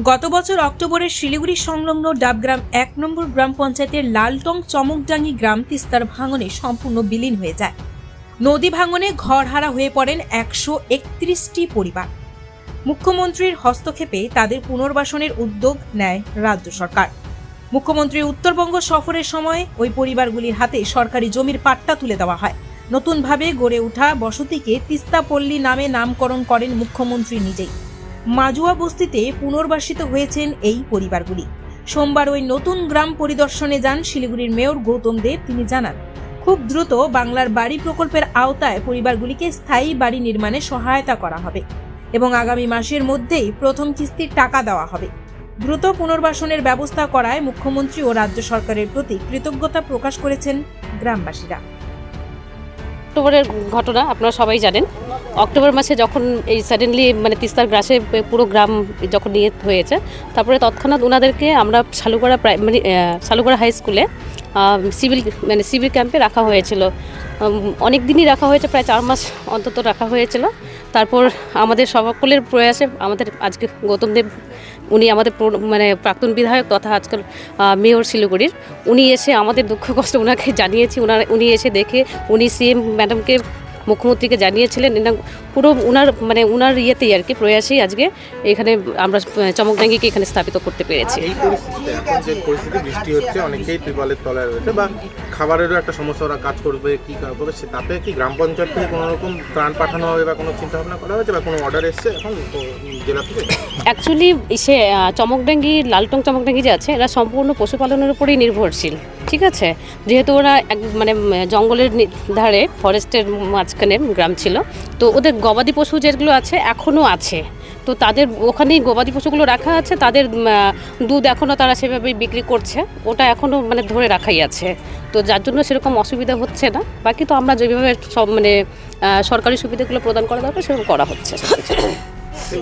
গত বছর অক্টোবরে শিলিগুড়ি সংলগ্ন ডাবগ্রাম এক নম্বর গ্রাম পঞ্চায়েতের লালটং চমকডাঙ্গি গ্রাম তিস্তার ভাঙনে সম্পূর্ণ বিলীন হয়ে যায়। নদী ভাঙনে ঘরহারা হয়ে পড়েন একশো একত্রিশটি পরিবার। মুখ্যমন্ত্রীর হস্তক্ষেপে তাদের পুনর্বাসনের উদ্যোগ নেয় রাজ্য সরকার। মুখ্যমন্ত্রীর উত্তরবঙ্গ সফরের সময় ওই পরিবারগুলির হাতে সরকারি জমির পাট্টা তুলে দেওয়া হয়। নতুনভাবে গড়ে ওঠা বসতিকে তিস্তাপল্লী নামে নামকরণ করেন মুখ্যমন্ত্রী নিজেই। মাজুয়া বস্তিতে পুনর্বাসিত হয়েছেন এই পরিবারগুলি। সোমবার ওই নতুন গ্রাম পরিদর্শনে যান শিলিগুড়ির মেয়র গৌতম দেব তিনি জানান, খুব দ্রুত বাংলার বাড়ি প্রকল্পের আওতায় পরিবারগুলিকে স্থায়ী বাড়ি নির্মাণে সহায়তা করা হবে এবং আগামী মাসের মধ্যেই প্রথম কিস্তির টাকা দেওয়া হবে। দ্রুত পুনর্বাসনের ব্যবস্থা করায় মুখ্যমন্ত্রী ও রাজ্য সরকারের প্রতি কৃতজ্ঞতা প্রকাশ করেছেন গ্রামবাসীরা। অক্টোবরের ঘটনা আপনারা সবাই জানেন। অক্টোবর মাসে যখন এই সাডেনলি মানে তিস্তার গ্রাসে পুরো গ্রাম যখন নিয়ে হয়েছে, তারপরে তৎক্ষণাৎ ওনাদেরকে আমরা শালুগড়া প্রাইমারি শালুগড়া হাই স্কুলে সিভিল মানে সিভিল ক্যাম্পে রাখা হয়েছিল। অনেক দিনই রাখা হয়েছে, প্রায় চার মাস অন্তত রাখা হয়েছিল। তারপর আমাদের সকলের প্রয়াসে আমাদের আজকে গৌতম দেব, উনি আমাদের মানে প্রাক্তন বিধায়ক তথা আজকাল মেয়র শিলিগুড়ির, উনি এসে আমাদের দুঃখ কষ্ট ওনাকে জানিয়েছি ওনার উনি এসে দেখে, উনি সিএম ম্যাডামকে মুখ্যমন্ত্রীকে জানিয়েছিলেন এটা পুরো উনার মানে উনার ইয়েতেই আর কি প্রয়াসেই আজকে এখানে আমরা চমকডাঙ্গিকে এখানে স্থাপিত করতে পেরেছি। এই পরিস্থিতি, বৃষ্টি হচ্ছে, অনেকেই তলায় রয়েছে বা খাবারেরও একটা সমস্যা, ওরা কাজ করবে, কি করবে, সে তাতে কি গ্রাম পঞ্চায়েত থেকে কোনো রকম ত্রাণ পাঠানো হবে বা কোনো চিন্তা ভাবনা করা হয়েছে বা কোনো অর্ডার এসছে এখন জেলা থেকে? অ্যাকচুয়ালি সে চমকডাঙ্গি, লালটং চমকডাঙ্গি যে আছে, এরা সম্পূর্ণ পশুপালনের উপরেই নির্ভরশীল, ঠিক আছে? যেহেতু ওরা এক মানে জঙ্গলের ধারে ফরেস্টের মাঝখানে গ্রাম ছিল, তো ওদের গবাদি পশু যেগুলো আছে এখনও আছে। তো তাদের ওখানেই গবাদি পশুগুলো রাখা আছে, তাদের দুধ এখনও তারা সেভাবেই বিক্রি করছে, ওটা এখনও মানে ধরে রাখাই আছে। তো যার জন্য সেরকম অসুবিধা হচ্ছে না, বাকি তো আমরা যেভাবে সব মানে সরকারি সুবিধাগুলো প্রদান করা দরকার সেরকম করা হচ্ছে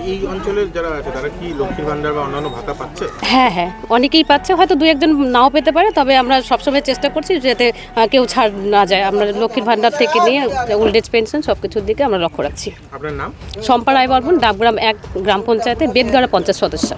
এই অঞ্চলের যারা আছে তারা কি লক্ষ্মীর ভান্ডার বা অন্যান্য ভাতা পাচ্ছে হ্যাঁ হ্যাঁ অনেকেই পাচ্ছে হয়তো দু একজন নাও পেতে পারে তবে আমরা সবসময় চেষ্টা করছি যাতে আহ, কেউ ছাড় না যায় আমরা লক্ষ্মীর ভাণ্ডার থেকে নিয়ে ওল্ড এজ পেনশন সব কিছুর দিকে আমরা লক্ষ্য রাখছি আপনার নাম শম্পা রায় বর্মন ডাবগ্রাম এক গ্রাম পঞ্চায়েতে বেদগাড়া পঞ্চায়েত সদস্য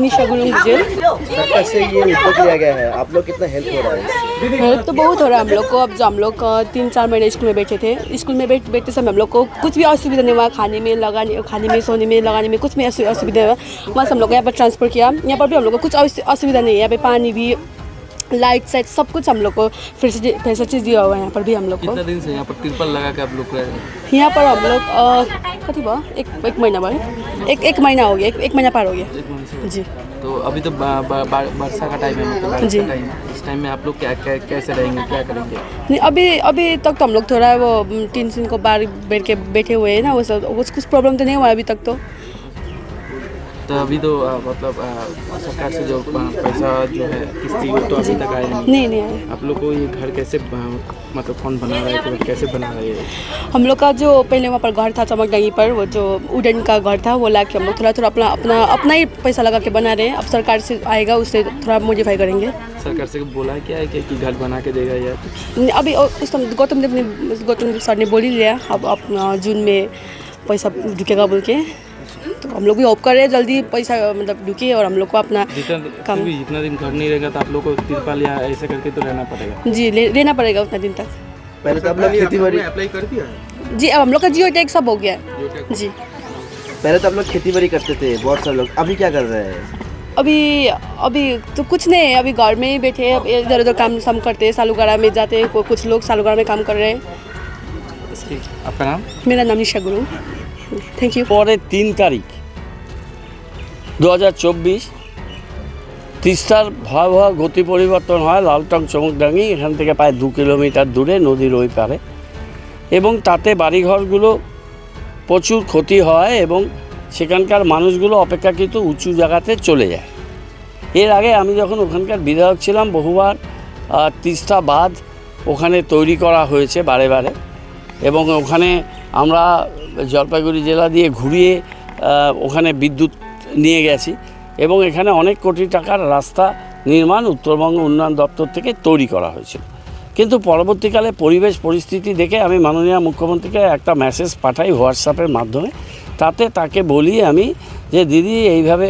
निशा गुरुंग जेल सरकार से ये उद्योग लिया गया है आप लोग कितना हेल्प हो रहा है इससे? हेल्प तो बहुत हो रहा है हम लोग को अब जो हम लोग अ, तीन चार महीने स्कूल में बैठे थे स्कूल में बैठ बैठते समय हम लोग को कुछ भी असुविधा नहीं हुआ खाने में लगाने खाने में सोने में लगाने में कुछ असु- असुविधा हुआ बस हम लोग को यहाँ पर ट्रांसफ़र किया। यहाँ पर भी हम लोग को कुछ असु- असुविधा नहीं है। यहाँ पे पानी भी लाइट साइट सब कुछ हम लोग को फैसिलिटी फैसिलिटीज़ दिया हुआ है यहाँ पर भी हम लोग को। दिन से यहाँ पर तिरपल लगा के आप लोग यहाँ पर हम लोग कति भयो? एक एक महीना भयो। एक एक महीना हो गया एक, एक महीना पार हो गया। जी। तो अभी तो वर्षा का टाइम है मतलब जी। इस टाइम में आप लोग क्या, क्या कैसे रहेंगे क्या करेंगे? नहीं अभी अभी तक तो हम लोग थोड़ा वो दिन को बाहर बैठ के बैठे हुए हैं ना वो सब कुछ कुछ प्रॉब्लम तो नहीं हुआ अभी तक तो। तो अभी तो आ, मतलब आ, सरकार से जो पैसा जो है किस्ती वो तो अभी तक आया नहीं। नहीं नहीं आया। आप लोग को ये घर कैसे मतलब कौन बना रहा है तो कैसे बना रहा है हम लोग का जो पहले वहाँ पर घर था चमकडंगी पर वो जो उडन का घर था वो ला के हम लोग थोड़ा थोड़ा अपना अपना अपना ही पैसा लगा के बना रहे हैं। अब सरकार से आएगा उससे थोड़ा मॉडिफाई करेंगे। सरकार से बोला क्या है कि, घर बना के देगा या अभी उस गौतम देव ने गौतम देव सर ने बोल ही लिया अब अपना जून में पैसा ढुकेगा बोल के। तो हम लोग भी होप कर रहे हैं जल्दी पैसा मतलब ढुके और हम लोग को अपना जितना कम। भी जितना दिन घर नहीं रहेगा तो आप लोग को तिरपाल या ऐसे करके तो रहना पड़ेगा। जी ले, लेना पड़ेगा उतना दिन तक। पहले तो आप लोग खेती बाड़ी अप्लाई कर दिया? है जी अब हम लोग का जियो टैग सब हो गया। है जी। पहले तो आप लोग खेती बाड़ी करते थे बहुत सारे लोग। अभी क्या कर रहे हैं? अभी अभी तो कुछ नहीं है अभी घर में ही बैठे हैं। इधर उधर काम सम करते हैं सालूगढ़ा में जाते हैं कुछ लोग सालूगढ़ा में काम कर रहे हैं। आपका नाम? मेरा नाम निशा गुरु। থ্যাংক ইউ পরে তিন তারিখ দু হাজার চব্বিশ, তিস্তার ভয়াবহ গতি পরিবর্তন হয়, লালটং চমকডাঙ্গি এখান থেকে প্রায় দু কিলোমিটার দূরে, নদীর ওই পারে। এবং তাতে বাড়িঘরগুলো প্রচুর ক্ষতি হয় এবং সেখানকার মানুষগুলো অপেক্ষাকৃত উঁচু জায়গাতে চলে যায়। এর আগে আমি যখন ওখানকার বিধায়ক ছিলাম, বহুবার তিস্তা বাঁধ ওখানে তৈরি করা হয়েছে বারে বারে। এবং ওখানে আমরা জলপাইগুড়ি জেলা দিয়ে ঘুরিয়ে ওখানে বিদ্যুৎ নিয়ে গেছি এবং এখানে অনেক কোটি টাকার রাস্তা নির্মাণ উত্তরবঙ্গ উন্নয়ন দপ্তর থেকে তৈরি করা হয়েছিল। কিন্তু পরবর্তীকালে পরিবেশ পরিস্থিতি দেখে আমি মাননীয় মুখ্যমন্ত্রীকে একটা মেসেজ পাঠাই হোয়াটসঅ্যাপের মাধ্যমে। তাতে তাকে বলি আমি যে, দিদি, এইভাবে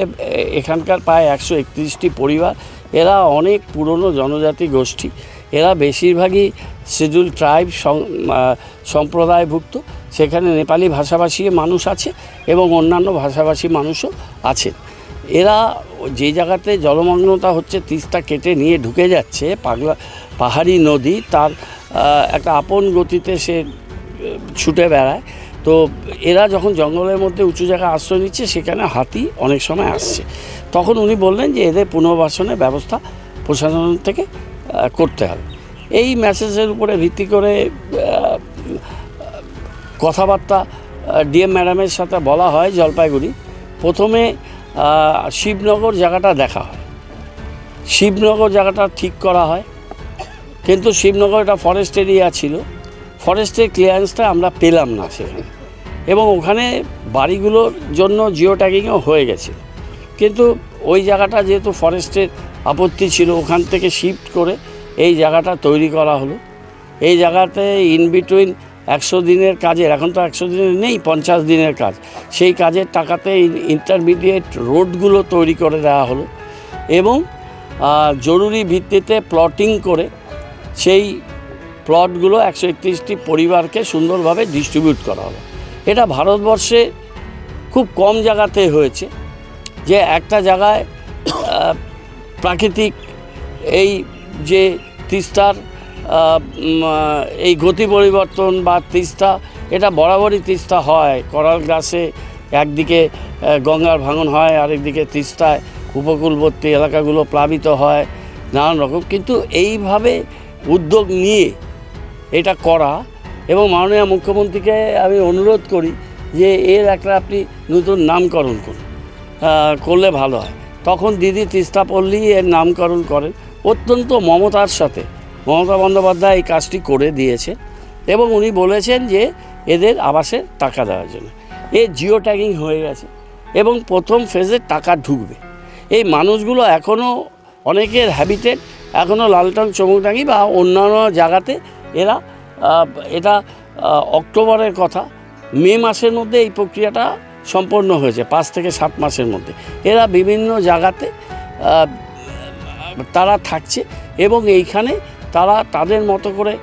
এখানকার প্রায় একশো একত্রিশটি পরিবার, এরা অনেক পুরনো জনজাতি গোষ্ঠী, এরা বেশিরভাগই শিডিউল ট্রাইব সম্প্রদায়ভুক্ত সেখানে নেপালি ভাষাভাষী মানুষ আছে এবং অন্যান্য ভাষাভাষী মানুষও আছে। এরা যে জায়গাতে জলমগ্নতা হচ্ছে তিস্তা কেটে নিয়ে ঢুকে যাচ্ছে পাগলা, পাহাড়ি নদী, তার একটা আপন গতিতে সে ছুটে বেড়ায়। তো এরা যখন জঙ্গলের মধ্যে উঁচু জায়গায় আশ্রয় নিচ্ছে, সেখানে হাতি অনেক সময় আসছে। তখন উনি বললেন যে এদের পুনর্বাসনের ব্যবস্থা প্রশাসন থেকে করতে হবে। এই মেসেজের উপরে ভিত্তি করে কথাবার্তা ডিএম ম্যাডামের সাথে বলা হয় জলপাইগুড়ি। প্রথমে শিবনগর জায়গাটা দেখা হয়। শিবনগর জায়গাটা ঠিক করা হয়। কিন্তু শিবনগর এটা ফরেস্ট এরিয়া ছিল। ফরেস্টের ক্লিয়ারেন্সটা আমরা পেলাম না সেখানে। এবং ওখানে বাড়িগুলোর জন্য জিও ট্যাগিংও হয়ে গেছে। কিন্তু ওই জায়গাটা যেহেতু ফরেস্টের আপত্তি ছিল, ওখান থেকে শিফট করে এই জায়গাটা তৈরি করা হলো। এই জায়গাতে ইন বিটুইন একশো দিনের কাজের, এখন তো একশো দিনের নেই, পঞ্চাশ দিনের কাজ। সেই কাজের টাকাতে ইন্টারমিডিয়েট রোডগুলো তৈরি করে দেওয়া হলো এবং জরুরি ভিত্তিতে প্লটিং করে সেই প্লটগুলো একশো একত্রিশটি পরিবারকে সুন্দরভাবে ডিস্ট্রিবিউট করা হলো। এটা ভারতবর্ষে খুব কম জায়গাতে হয়েছে যে একটা জায়গায় প্রাকৃতিক এই যে তিস্তার এই গতি পরিবর্তন বা তিস্তা, এটা বরাবরই তিস্তা হয়। করাল গাছে একদিকে গঙ্গার ভাঙন হয়, আরেকদিকে তিস্তায় উপকূলবর্তী এলাকাগুলো প্লাবিত হয়, নানান রকম। কিন্তু এইভাবে উদ্যোগ নিয়ে এটা করা এবং মাননীয় মুখ্যমন্ত্রীকে আমি অনুরোধ করি যে এর একটা আপনি নতুন নামকরণ করুন করলে ভালো হয়। তখন দিদি তিস্তা পল্লী এর নামকরণ করেন। অত্যন্ত মমতার সাথে মমতা বন্দ্যোপাধ্যায় এই কাজটি করে দিয়েছে এবং উনি বলেছেন যে এদের আবাসে টাকা দেওয়ার জন্য। এ জিও ট্যাগিং হয়ে গেছে এবং প্রথম ফেজে টাকা ঢুকবে। এই মানুষগুলো এখনও অনেকের হ্যাবিটেট এখনও লালটন চমুকডাঙ্গি বা অন্যান্য জায়গাতে এরা এটা অক্টোবরের কথা, মে মাসের মধ্যে এই প্রক্রিয়াটা সম্পন্ন হয়েছে, পাঁচ থেকে সাত মাসের মধ্যে। এরা বিভিন্ন জায়গাতে তারা থাকছে এবং এইখানে তারা তাদের মতো করে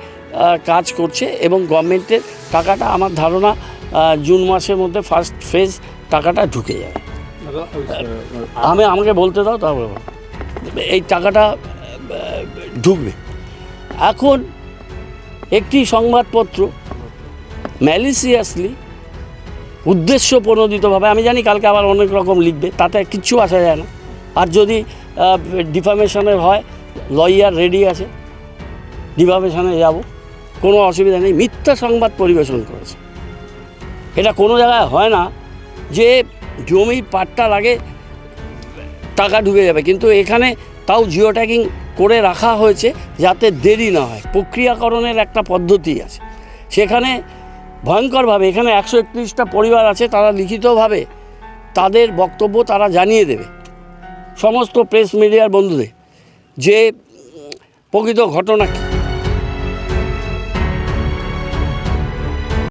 কাজ করছে এবং গভর্নমেন্টের টাকাটা আমার ধারণা জুন মাসের মধ্যে ফার্স্ট ফেজ টাকাটা ঢুকে যাবে আমি আমাকে বলতে দাও, তারপরে এই টাকাটা ঢুকবে। এখন একটি সংবাদপত্র ম্যালিসিয়াসলি উদ্দেশ্য প্রণোদিতভাবে আমি জানি কালকে আবার অনেক রকম লিখবে, তাতে কিচ্ছু আসা যায় না। আর যদি ডিফামেশনের হয় লয়ার রেডি আছে ডিফামেশনে যাব। কোনো অসুবিধা নেই। মিথ্যা সংবাদ পরিবেশন করেছে। এটা কোনো জায়গায় হয় না যে জমির পাট্টা লাগে, টাকা ঢুকে যাবে। কিন্তু এখানে তাও জিও ট্যাগিং করে রাখা হয়েছে যাতে দেরি না হয়। প্রক্রিয়াকরণের একটা পদ্ধতি আছে। সেখানে ভয়ঙ্করভাবে এখানে একশো একত্রিশটা পরিবার আছে, তারা লিখিতভাবে তাদের বক্তব্য তারা জানিয়ে দেবে। সমস্ত প্রেস মিডিয়ার বন্ধুদের যে প্রকৃত ঘটনা